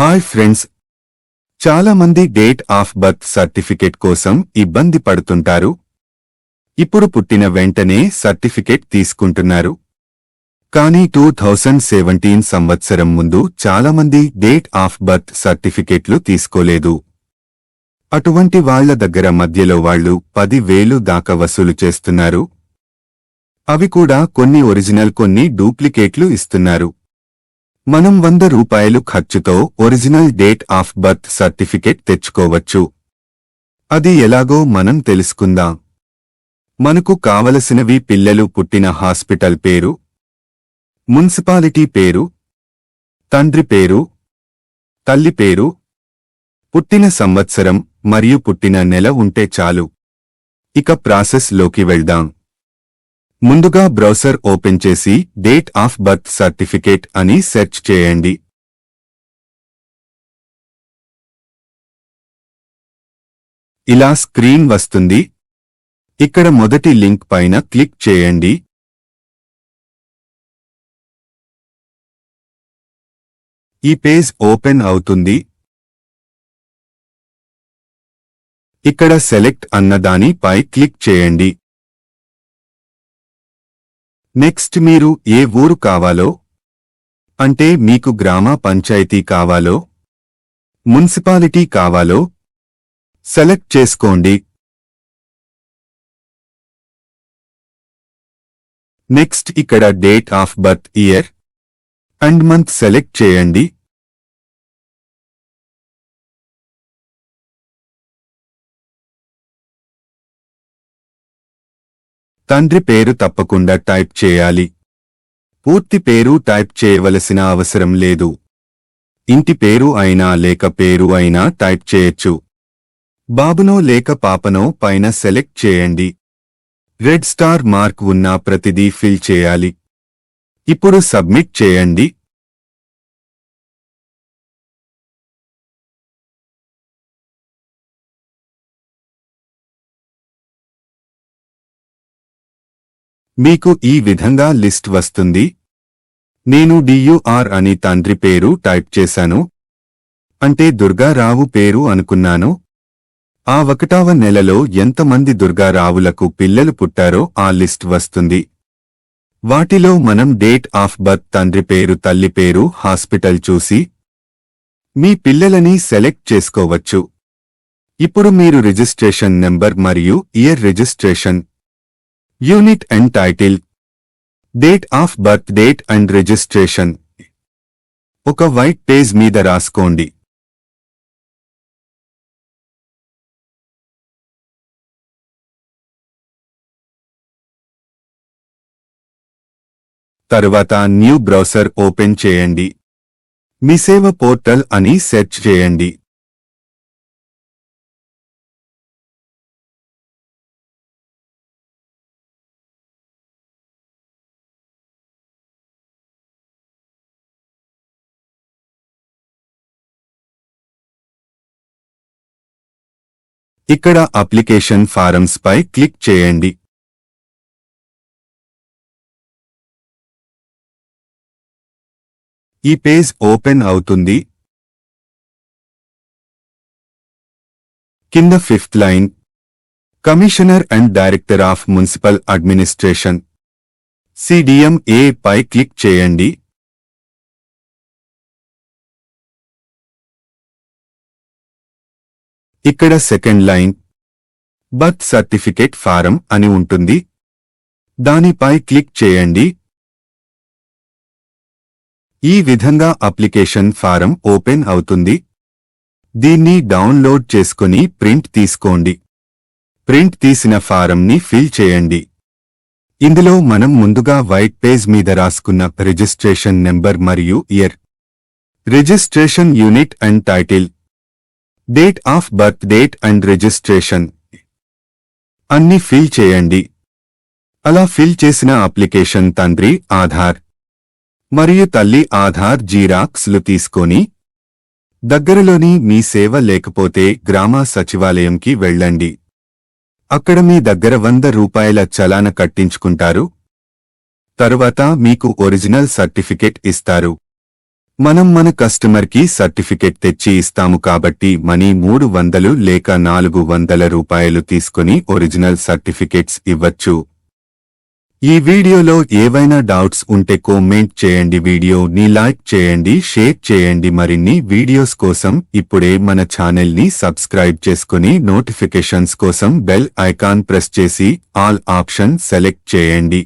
Hi friends. చాలా మంది date of birth certificate కోసం ఇబ్బంది పడుతుంటారు. ఇప్పుడు పుట్టిన వెంటనే సర్టిఫికేట్ తీసుకుంటున్నారు. కానీ టూ థౌసండ్ సెవెంటీన్ సంవత్సరం ముందు చాలామంది డేట్ ఆఫ్ బర్త్ సర్టిఫికేట్లు తీసుకోలేదు. అటువంటి వాళ్ళ దగ్గర మధ్యలో వాళ్ళు పది వేలు దాకా వసూలు చేస్తున్నారు. అవి కూడా కొన్ని ఒరిజినల్ కొన్ని డూప్లికేట్లు ఇస్తున్నారు. మనం వంద రూపాయలు ఖర్చుతో original date of birth certificate తెచ్చుకోవచ్చు. అది ఎలాగో మనం తెలుసుకుందాం. మనకు కావలసినవి పిల్లలు పుట్టిన హాస్పిటల్ పేరు మున్సిపాలిటీ పేరు తండ్రి పేరు తల్లి పేరు పుట్టిన సంవత్సరం మరియు పుట్టిన నెల ఉంటే చాలు. ఇక ప్రాసెస్లోకి వెళ్దాం. ముందుగా బ్రౌసర్ ఓపెన్ చేసి డేట్ ఆఫ్ బర్త్ సర్టిఫికేట్ అని సెర్చ్ చేయండి. ఇలా స్క్రీన్ వస్తుంది. ఇక్కడ మొదటి లింక్ పైన క్లిక్ చేయండి. ఈ పేజ్ ఓపెన్ అవుతుంది. ఇక్కడ సెలెక్ట్ అన్నదాని పై క్లిక్ చేయండి. నెక్స్ట్ మీరు ఏ ఊరు కావాలో? అంటే మీకు గ్రామ పంచాయతీ కావాలో? మున్సిపాలిటీ కావాలో? సెలెక్ట్ చేసుకోండి. నెక్స్ట్ ఇక్కడ date of birth year and month select చేయండి. తండ్రి పేరు తప్పకుండా టైప్ చేయాలి. పూర్తి పేరు టైప్ చేయవలసిన అవసరం లేదు. ఇంటి పేరు అయినా లేక పేరు అయినా టైప్ చేయొచ్చు. బాబునో లేక పాపనో పైన సెలెక్ట్ చేయండి. రెడ్ స్టార్ మార్క్ ఉన్న ప్రతిదీ ఫిల్ చేయాలి. ఇప్పుడు సబ్మిట్ చేయండి. మీకు ఈ విధంగా లిస్ట్ వస్తుంది. నేను డియుఆర్ అని తండ్రి పేరు టైప్ చేశాను. అంటే దుర్గారావు పేరు అనుకున్నాను. ఆ ఒకటావ నెలలో ఎంతమంది దుర్గారావులకు పిల్లలు పుట్టారో ఆ లిస్ట్ వస్తుంది. వాటిలో మనం డేట్ ఆఫ్ బర్త్ తండ్రి పేరు తల్లి పేరు హాస్పిటల్ చూసి మీ పిల్లలని సెలెక్ట్ చేసుకోవచ్చు. ఇప్పుడు మీరు రిజిస్ట్రేషన్ నెంబర్ మరియు year registration unit and title date of birth date and registration ఒక వైట్ పేజ్ మీద రాసుకోండి. తరువాత న్యూ బ్రౌసర్ ఓపెన్ చేయండి. మీ సేవ పోర్టల్ అని సెర్చ్ చేయండి. ఇక్కడ అప్లికేషన్ ఫారమ్స్ పై క్లిక్ చేయండి. ఈ పేజ్ ఓపెన్ అవుతుంది. కింద fifth line. Commissioner and director of municipal administration. CDM A pi click చేయండి. ఇక్కడ second line. Birth certificate form అని ఉంటుంది. దానిపై క్లిక్ చేయండి. ఈ విధంగా అప్లికేషన్ ఫారం ఓపెన్ అవుతుంది. దీన్ని డౌన్లోడ్ చేసుకుని ప్రింట్ తీసుకోండి. ప్రింట్ తీసిన ఫారంని ఫిల్ చేయండి. ఇందులో మనం ముందుగా వైట్ పేజ్ మీద రాసుకున్న రిజిస్ట్రేషన్ నెంబర్ మరియు year. Registration unit and title. Date of birth date and registration అన్ని ఫిల్ చేయండి. అలా ఫిల్ చేసిన అప్లికేషన్ తండ్రి ఆధార్. మరియు తల్లి ఆధార్ జీరాక్స్లు తీసుకొని దగ్గరలోని మీ సేవ లేకపోతే గ్రామ సచివాలయంకి వెళ్ళండి. అక్కడ మీ దగ్గర వంద రూపాయల చలాన కట్టించుకుంటారు. తరువాత మీకు ఒరిజినల్ సర్టిఫికెట్ ఇస్తారు. మనం మన కస్టమర్కి సర్టిఫికెట్ తెచ్చి ఇస్తాము కాబట్టి మనీ మూడు వందలు లేక నాలుగు వందల రూపాయలు తీసుకుని ఒరిజినల్ సర్టిఫికెట్స్ ఇవ్వచ్చు. ఈ వీడియోలో ఏవైనా డౌట్స్ ఉంటే కామెంట్ చేయండి. వీడియోని లైక్ చేయండి షేర్ చేయండి. మరిన్ని వీడియోస్ కోసం ఇప్పుడే మన ఛానల్ని సబ్స్క్రైబ్ చేసుకుని నోటిఫికేషన్స్ కోసం బెల్ ఐకాన్ ప్రెస్ చేసి ఆల్ ఆప్షన్ సెలెక్ట్ చేయండి.